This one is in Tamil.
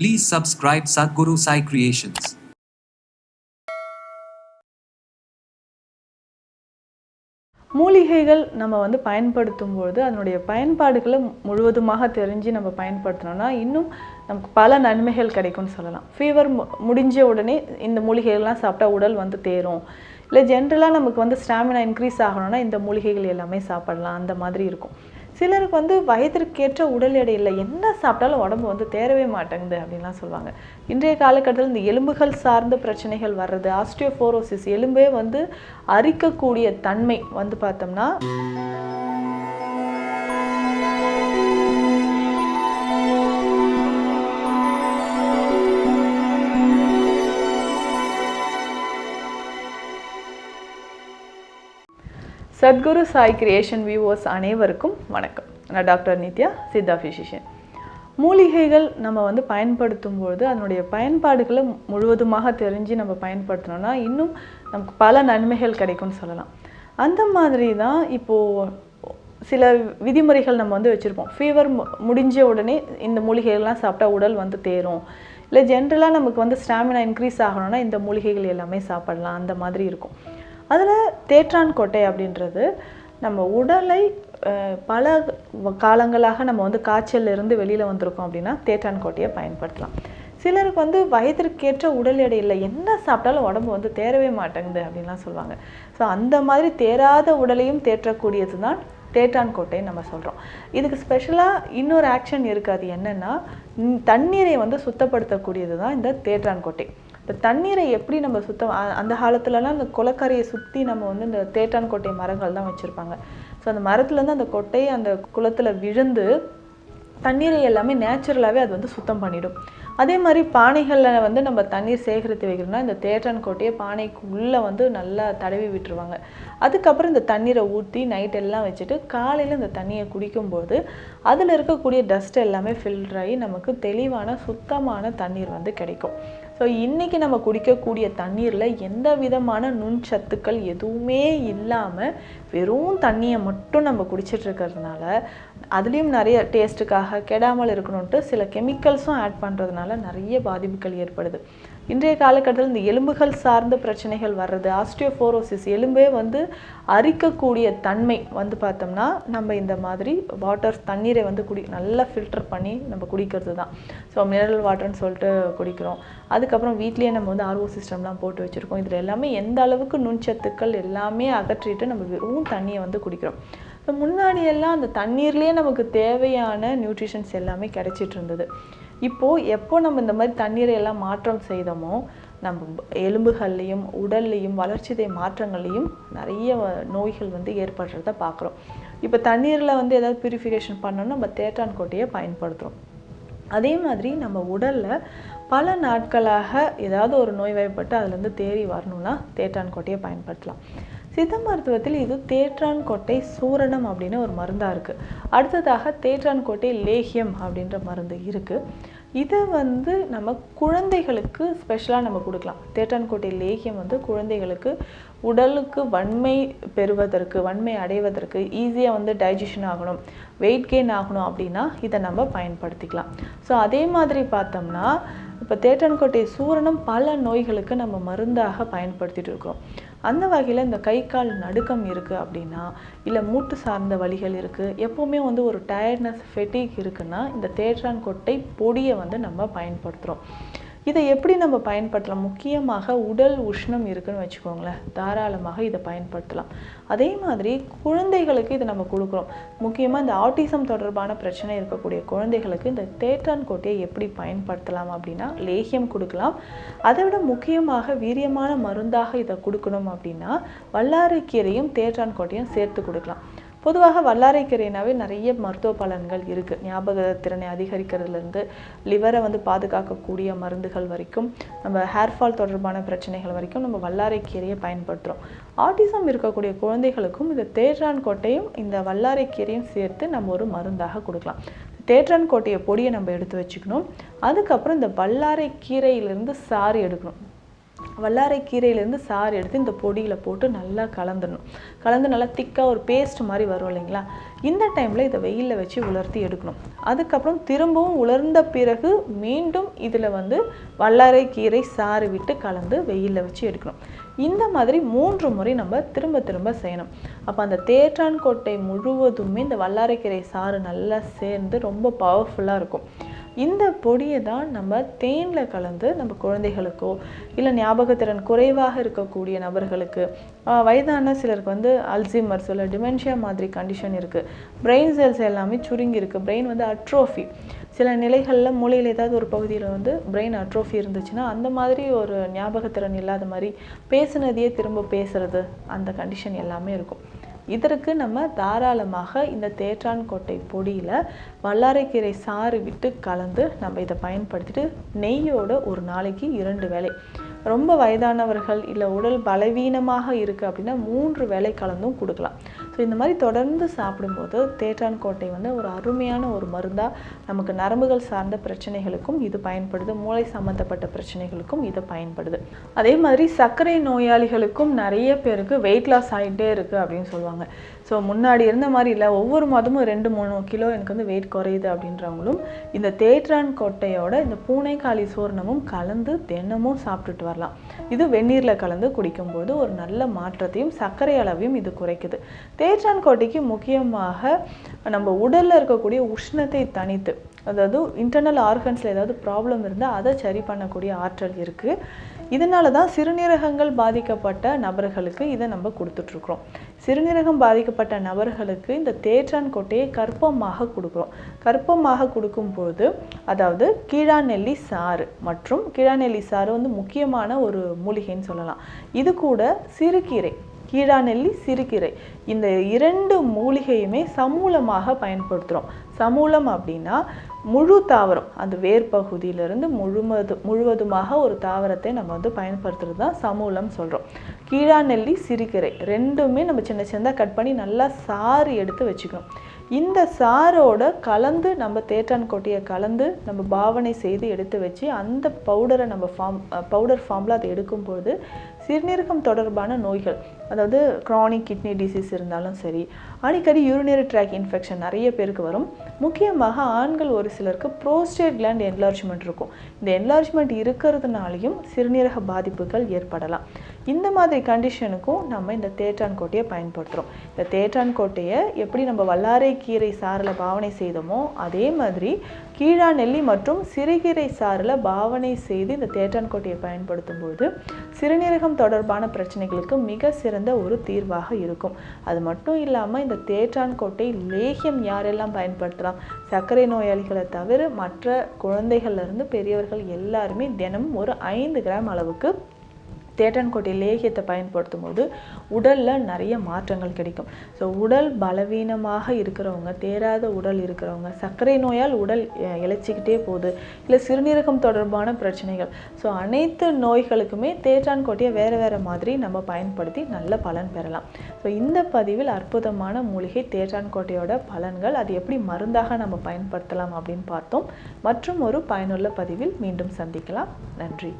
Please subscribe Sadhguru Sai Creations. மூலிகைகள் நம்ம வந்து பயன்படுத்தும் பொழுது அதனுடைய பயன்பாடுகளை முழுவதுமாக தெரிஞ்சு நம்ம பயன்படுத்தினோம்னா இன்னும் நமக்கு பல நன்மைகள் கிடைக்கும்னு சொல்லலாம். ஃபீவர் முடிஞ்ச உடனே இந்த மூலிகைகள்லாம் சாப்பிட்டா உடல் வந்து தேரும். இல்லை ஜென்ரலாக நமக்கு வந்து ஸ்டாமினா இன்க்ரீஸ் ஆகணும்னா இந்த மூலிகைகள் எல்லாமே சாப்பிடலாம். அந்த மாதிரி இருக்கும். சிலருக்கு வந்து வயதிற்கேற்ற உடல் எடை இல்லை. என்ன சாப்பிட்டாலும் உடம்பு வந்து தேரவே மாட்டேங்குது அப்படின்லாம் சொல்லுவாங்க. இன்றைய காலகட்டத்தில் இந்த எலும்புகள் சார்ந்த பிரச்சனைகள் வர்றது ஆஸ்டியோஃபோரோசிஸ் எலும்பே வந்து அரிக்கக்கூடிய தன்மை வந்து பார்த்தோம்னா சத்குரு சாய் கிரியேஷன் வியூவர்ஸ் அனைவருக்கும் வணக்கம். நான் டாக்டர் நித்யா சித்தா ஃபிசிஷியன் மூலிகைகள் நம்ம வந்து பயன்படுத்தும் பொழுது அதனுடைய பயன்பாடுகளை முழுவதுமாக தெரிஞ்சு நம்ம பயன்படுத்தினோம்னா இன்னும் நமக்கு பல நன்மைகள் கிடைக்கும்னு சொல்லலாம். அந்த மாதிரி தான் இப்போது சில விதிமுறைகள் நம்ம வந்து வச்சுருப்போம். ஃபீவர் முடிஞ்ச உடனே இந்த மூலிகைகள்லாம் சாப்பிட்டா உடல் வந்து தேரும். இல்லை ஜென்ரலாக நமக்கு வந்து ஸ்டாமினா இன்க்ரீஸ் ஆகணும்னா இந்த மூலிகைகள் எல்லாமே சாப்பிடலாம். அந்த மாதிரி இருக்கும். அதில் தேற்றான் கோட்டை அப்படின்றது நம்ம உடலை பல காலங்களாக நம்ம வந்து காய்ச்சல்ல இருந்து வெளியில் வந்திருக்கோம் அப்படின்னா தேற்றான் கோட்டையை பயன்படுத்தலாம். சிலருக்கு வந்து வயதிற்கேற்ற உடல் எடை இல்லை. என்ன சாப்பிட்டாலும் உடம்பு வந்து தேரவே மாட்டேங்குது அப்படின்லாம் சொல்லுவாங்க. ஸோ அந்த மாதிரி தேராத உடலையும் தேற்றக்கூடியது தான் தேட்டான் கோட்டைன்னு நம்ம சொல்கிறோம் இதுக்கு ஸ்பெஷலாக இன்னொரு ஆக்ஷன் இருக்குது அது என்னென்னா தண்ணீரை வந்து சுத்தப்படுத்தக்கூடியது தான் இந்த தேட்டான் கோட்டை. இந்த தண்ணீரை எப்படி நம்ம சுத்தம் அந்த காலத்துலலாம் அந்த குளக்கரையை சுற்றி நம்ம வந்து இந்த தேட்டான் கோட்டை மரங்கள் தான் வச்சுருப்பாங்க. ஸோ அந்த மரத்துலேருந்து அந்த கொட்டையை அந்த குளத்தில் விழுந்து தண்ணீரை எல்லாமே நேச்சுரலாகவே அது வந்து சுத்தம் பண்ணிடும். அதே மாதிரி பானைகளில் வந்து நம்ம தண்ணீர் சேகரித்து வைக்கிறோம்னா இந்த தேற்றான் கோட்டையை பானைக்கு உள்ளே வந்து நல்லா தடவி விட்டுருவாங்க. அதுக்கப்புறம் இந்த தண்ணீரை ஊற்றி நைட் எல்லாம் வச்சுட்டு காலையில் இந்த தண்ணியை குடிக்கும்போது அதில் இருக்கக்கூடிய டஸ்ட் எல்லாமே ஃபில்டர் ஆகி நமக்கு தெளிவான சுத்தமான தண்ணீர் வந்து கிடைக்கும். ஸோ இன்றைக்கி நம்ம குடிக்கக்கூடிய தண்ணீரில் எந்த விதமான நுண்சத்துக்கள் எதுவுமே இல்லாமல் வெறும் தண்ணியை மட்டும் நம்ம குடிச்சிட்ருக்கிறதுனால அதுலேயும் நிறைய டேஸ்ட்டுக்காக கெடாமல் இருக்கணுன்ட்டு சில கெமிக்கல்ஸும் ஆட் பண்ணுறதுனால நிறைய பாதிப்புகள் ஏற்படுது. இன்றைய காலகட்டத்தில் இந்த எலும்புகள் சார்ந்த பிரச்சனைகள் வர்றது ஆஸ்டியோஃபோரோசிஸ் எலும்பே வந்து அரிக்கக்கூடிய தன்மை வந்து பார்த்தோம்னா நம்ம இந்த மாதிரி வாட்டர் தண்ணீரை வந்து குடி நல்லா ஃபில்டர் பண்ணி நம்ம குடிக்கிறது தான் ஸோ மினரல் வாட்டர்னு சொல்லிட்டு குடிக்கிறோம். அதுக்கப்புறம் வீட்லேயே நம்ம வந்து ஆர்ஓ சிஸ்டம்லாம் போட்டு வச்சுருக்கோம். இதில் எல்லாமே எந்த அளவுக்கு நுண்சத்துக்கள் எல்லாமே அகற்றிட்டு நம்ம வெறும் தண்ணியை வந்து குடிக்கிறோம். இப்போ முன்னாடியெல்லாம் அந்த தண்ணீர்லேயே நமக்கு தேவையான நியூட்ரிஷன்ஸ் எல்லாமே கிடைச்சிட்டு இருந்தது. இப்போது எப்போ நம்ம இந்த மாதிரி தண்ணீரை எல்லாம் மாற்றம் செய்தோமோ நம்ம எலும்புகள்லேயும் உடல்லையும் வளர்ச்சிதை மாற்றங்கள்லையும் நிறைய நோய்கள் வந்து ஏற்படுறத பார்க்குறோம். இப்போ தண்ணீரில் வந்து ஏதாவது பியூரிஃபிகேஷன் பண்ணோன்னா நம்ம தேட்டான் கோட்டையை பயன்படுத்துகிறோம் அதே மாதிரி நம்ம உடலில் பல நாட்களாக ஏதாவது ஒரு நோய் வாய்ப்பட்டு அதுலேருந்து தேறி வரணும்னா தேட்டான் கோட்டையை பயன்படுத்தலாம். சித்த மருத்துவத்தில் இது தேற்றான் கோட்டை சூரணம் அப்படின்னு ஒரு மருந்தாக இருக்குது அடுத்ததாக தேற்றான் கோட்டை லேகியம் அப்படின்ற மருந்து இருக்குது இதை வந்து நம்ம குழந்தைகளுக்கு ஸ்பெஷலாக நம்ம கொடுக்கலாம். தேட்டான்கோட்டை லேகியம் வந்து குழந்தைகளுக்கு உடலுக்கு வன்மை பெறுவதற்கு வன்மை அடைவதற்கு ஈஸியாக வந்து டைஜஷன் ஆகணும் வெயிட் கெயின் ஆகணும் அப்படின்னா இதை நம்ம பயன்படுத்திக்கலாம். ஸோ அதே மாதிரி பார்த்தோம்னா இப்போ தேற்றன்கோட்டை சூரணம் பல நோய்களுக்கு நம்ம மருந்தாக பயன்படுத்திட்டு இருக்கிறோம். அந்த வகையில் இந்த கை கால் நடுக்கம் இருக்குது அப்படின்னா இல்லை மூட்டு சார்ந்த வலிகள் இருக்குது எப்போவுமே வந்து ஒரு டயர்ட்னஸ் ஃபெட்டிக் இருக்குன்னா இந்த தேற்றான் கொட்டை பொடியை வந்து நம்ம பயன்படுத்துகிறோம் இதை எப்படி நம்ம பயன்படுத்தலாம்? முக்கியமாக உடல் உஷ்ணம் இருக்குன்னு வச்சுக்கோங்களேன். தாராளமாக இதை பயன்படுத்தலாம். அதே மாதிரி குழந்தைகளுக்கு இதை நம்ம கொடுக்குறோம். முக்கியமாக இந்த ஆட்டிசம் தொடர்பான பிரச்சனை இருக்கக்கூடிய குழந்தைகளுக்கு இந்த தேற்றான் கோட்டையை எப்படி பயன்படுத்தலாம் அப்படின்னா லேகியம் கொடுக்கலாம். அதை விட முக்கியமாக வீரியமான மருந்தாக இதை கொடுக்கணும் அப்படின்னா வல்லாரைக்கீரையும் தேற்றான் கோட்டையும் சேர்த்து கொடுக்கலாம். பொதுவாக வல்லாரைக்கீரைனாவே நிறைய மருத்துவ பலன்கள் இருக்குது ஞாபக திறனை அதிகரிக்கிறதுலேருந்து லிவரை வந்து பாதுகாக்கக்கூடிய மருந்துகள் வரைக்கும் நம்ம ஹேர் ஃபால் தொடர்பான பிரச்சனைகள் வரைக்கும் நம்ம வல்லாரைக்கீரையை பயன்படுத்துகிறோம் ஆட்டிசம் இருக்கக்கூடிய குழந்தைகளுக்கும் இந்த தேற்றான் கோட்டையும் இந்த வல்லாரைக்கீரையும் சேர்த்து நம்ம ஒரு மருந்தாக கொடுக்கலாம். தேற்றான் கோட்டையை பொடியை நம்ம எடுத்து வச்சுக்கணும். அதுக்கப்புறம் இந்த வல்லாரை கீரையிலிருந்து சாறு எடுக்கணும். வல்லாரை கீரையிலேருந்து சாறு எடுத்து இந்த பொடியில் போட்டு நல்லா கலந்துடணும். கலந்து நல்லா திக்காக ஒரு பேஸ்ட் மாதிரி வரும் இல்லைங்களா? இந்த டைமில் இதை வெயிலில் வச்சு உலர்த்தி எடுக்கணும். அதுக்கப்புறம் திரும்பவும் உலர்ந்த பிறகு மீண்டும் இதில் வந்து வல்லாரை கீரை சாறு விட்டு கலந்து வெயிலில் வச்சு எடுக்கணும். இந்த மாதிரி மூன்று முறை நம்ம திரும்ப திரும்ப செய்யணும். அப்போ அந்த தேற்றான் கோட்டை முழுவதுமே இந்த வல்லாரைக்கீரை சாறு நல்லா சேர்ந்து ரொம்ப பவர்ஃபுல்லாக இருக்கும். இந்த பொடியை தான் நம்ம தேனில் கலந்து நம்ம குழந்தைகளுக்கோ இல்லை ஞாபகத்திறன் குறைவாக இருக்கக்கூடிய நபர்களுக்கு வயதான சிலருக்கு வந்து அல்சிமர் இல்லை டிமென்ஷியா மாதிரி கண்டிஷன் இருக்குது பிரெயின் செல்ஸ் எல்லாமே சுருங்கி இருக்குது பிரெயின் வந்து அட்ரோஃபி சில நிலைகளில் மூளையில் ஏதாவது ஒரு பகுதியில் வந்து பிரெயின் அட்ரோஃபி இருந்துச்சுன்னா அந்த மாதிரி ஒரு ஞாபகத்திறன் இல்லாத மாதிரி பேசுனதையே திரும்ப பேசுறது அந்த கண்டிஷன் எல்லாமே இருக்கும். இதற்கு நம்ம தாராளமாக இந்த தேற்றான்கோட்டை பொடியில் வல்லாரைக்கீரை சாறு விட்டு கலந்து நம்ம இதை பயன்படுத்திட்டு நெய்யோட ஒரு நாளைக்கு இரண்டு வேளை. ரொம்ப வயதானவர்கள் இல்லை உடல் பலவீனமாக இருக்குது அப்படின்னா மூன்று வேலை கலந்தும் கொடுக்கலாம். ஸோ இந்த மாதிரி தொடர்ந்து சாப்பிடும்போது தேற்றான் கோட்டை வந்து ஒரு அருமையான ஒரு மருந்தாக நமக்கு நரம்புகள் சார்ந்த பிரச்சனைகளுக்கும் இது பயன்படுது மூளை சம்மந்தப்பட்ட பிரச்சனைகளுக்கும் இது பயன்படுது. அதே மாதிரி சர்க்கரை நோயாளிகளுக்கும் நிறைய பேருக்கு வெயிட் லாஸ் ஆகிட்டே இருக்குது அப்படின்னு சொல்லுவாங்க. ஸோ முன்னாடி இருந்த மாதிரி இல்லை ஒவ்வொரு மாதமும் ரெண்டு மூணு கிலோ எனக்கு வந்து வெயிட் குறையுது அப்படின்றவங்களும் இந்த தேற்றான் கொட்டையோட இந்த பூனைக்காளி சூர்ணமும் கலந்து தினமும் சாப்பிட்டுட்டு வரலாம். இது வெந்நீரில் கலந்து குடிக்கும்போது ஒரு நல்ல மாற்றத்தையும் சர்க்கரை அளவையும் இது குறைக்குது. தேற்றான் கோட்டைக்கு முக்கியமாக நம்ம உடலில் இருக்கக்கூடிய உஷ்ணத்தை தனித்து அதாவது இன்டர்னல் ஆர்கன்ஸில் ஏதாவது ப்ராப்ளம் இருந்தால் அதை சரி பண்ணக்கூடிய ஆற்றல் இருக்குது இதனால தான் சிறுநீரகங்கள் பாதிக்கப்பட்ட நபர்களுக்கு இதை நம்ம கொடுத்துட்ருக்குறோம் சிறுநீரகம் பாதிக்கப்பட்ட நபர்களுக்கு இந்த தேற்றான் கொட்டையை கற்பமாக கொடுக்குறோம். கற்பமாக கொடுக்கும்போது அதாவது கீழாநெல்லி சாறு மற்றும் கீழாநெல்லி சாறு வந்து முக்கியமான ஒரு மூலிகைன்னு சொல்லலாம். இது கூட சிறுகீரை கீழாநெல்லி சிறுகீரை. இந்த இரண்டு மூலிகையுமே சமூலமாக பயன்படுத்துகிறோம் சமூலம் அப்படின்னா முழு தாவரம். அந்த வேர் பகுதியிலிருந்து முழுமது முழுவதுமாக ஒரு தாவரத்தை நம்ம வந்து பயன்படுத்துறது தான் சமூலம் சொல்கிறோம் கீழாநெல்லி சிறுகீரை ரெண்டுமே நம்ம சின்ன சின்னதாக கட் பண்ணி நல்லா சாறு எடுத்து வச்சுக்கணும். இந்த சாரோட கலந்து நம்ம தேற்றான் கொட்டையை கலந்து நம்ம பாவனை செய்து எடுத்து வச்சு அந்த பவுடரை நம்ம ஃபார்ம் பவுடர் ஃபார்மில் அதை எடுக்கும்போது சிறுநீரகம் தொடர்பான நோய்கள் அதாவது க்ரானிக் கிட்னி டிசீஸ் இருந்தாலும் சரி அடிக்கடி யூரினரி ட்ராக் இன்ஃபெக்ஷன் நிறைய பேருக்கு வரும். முக்கியமாக ஆண்கள் ஒரு சிலருக்கு ப்ரோஸ்டேட் கிளாண்ட் என்லார்ஜ்மெண்ட் இருக்கும். இந்த என்லார்ஜ்மெண்ட் இருக்கிறதுனாலையும் சிறுநீரக பாதிப்புகள் ஏற்படலாம். இந்த மாதிரி கண்டிஷனுக்கும் நம்ம இந்த தேற்றான் கோட்டையை பயன்படுத்துகிறோம் இந்த தேற்றான் கோட்டையை எப்படி நம்ம வல்லாரை கீரை சாரில் பாவனை செய்தோமோ அதே மாதிரி கீழா நெல்லி மற்றும் சிறுகீரை சாறில் பாவனை செய்து இந்த தேற்றான் கோட்டையை பயன்படுத்தும் போது சிறுநீரகம் தொடர்பான பிரச்சனைகளுக்கு மிக சிறந்த ஒரு தீர்வாக இருக்கும். அது மட்டும் இல்லாமல் இந்த தேற்றான் கோட்டை லேகியம் யாரெல்லாம் பயன்படுத்தலாம்? சர்க்கரை நோயாளிகளை தவிர மற்ற குழந்தைகள்ல இருந்து பெரியவர்கள் எல்லாருமே தினமும் ஒரு ஐந்து கிராம் அளவுக்கு தேட்டன்கோட்டை லேகியத்தை பயன்படுத்தும் போது உடலில் நிறைய மாற்றங்கள் கிடைக்கும். ஸோ உடல் பலவீனமாக இருக்கிறவங்க தேராத உடல் இருக்கிறவங்க சர்க்கரை நோயால் உடல் இழைச்சிக்கிட்டே போகுது இல்லை சிறுநீரகம் தொடர்பான பிரச்சனைகள். ஸோ அனைத்து நோய்களுக்குமே தேற்றான்கோட்டையை வேறு வேறு மாதிரி நம்ம பயன்படுத்தி நல்ல பலன் பெறலாம். ஸோ இந்த பதிவில் அற்புதமான மூலிகை தேற்றான்கோட்டையோட பலன்கள் அது எப்படி மருந்தாக நம்ம பயன்படுத்தலாம் அப்படின்னு பார்த்தோம். மற்றும் ஒரு பயனுள்ள பதிவில் மீண்டும் சந்திக்கலாம். நன்றி.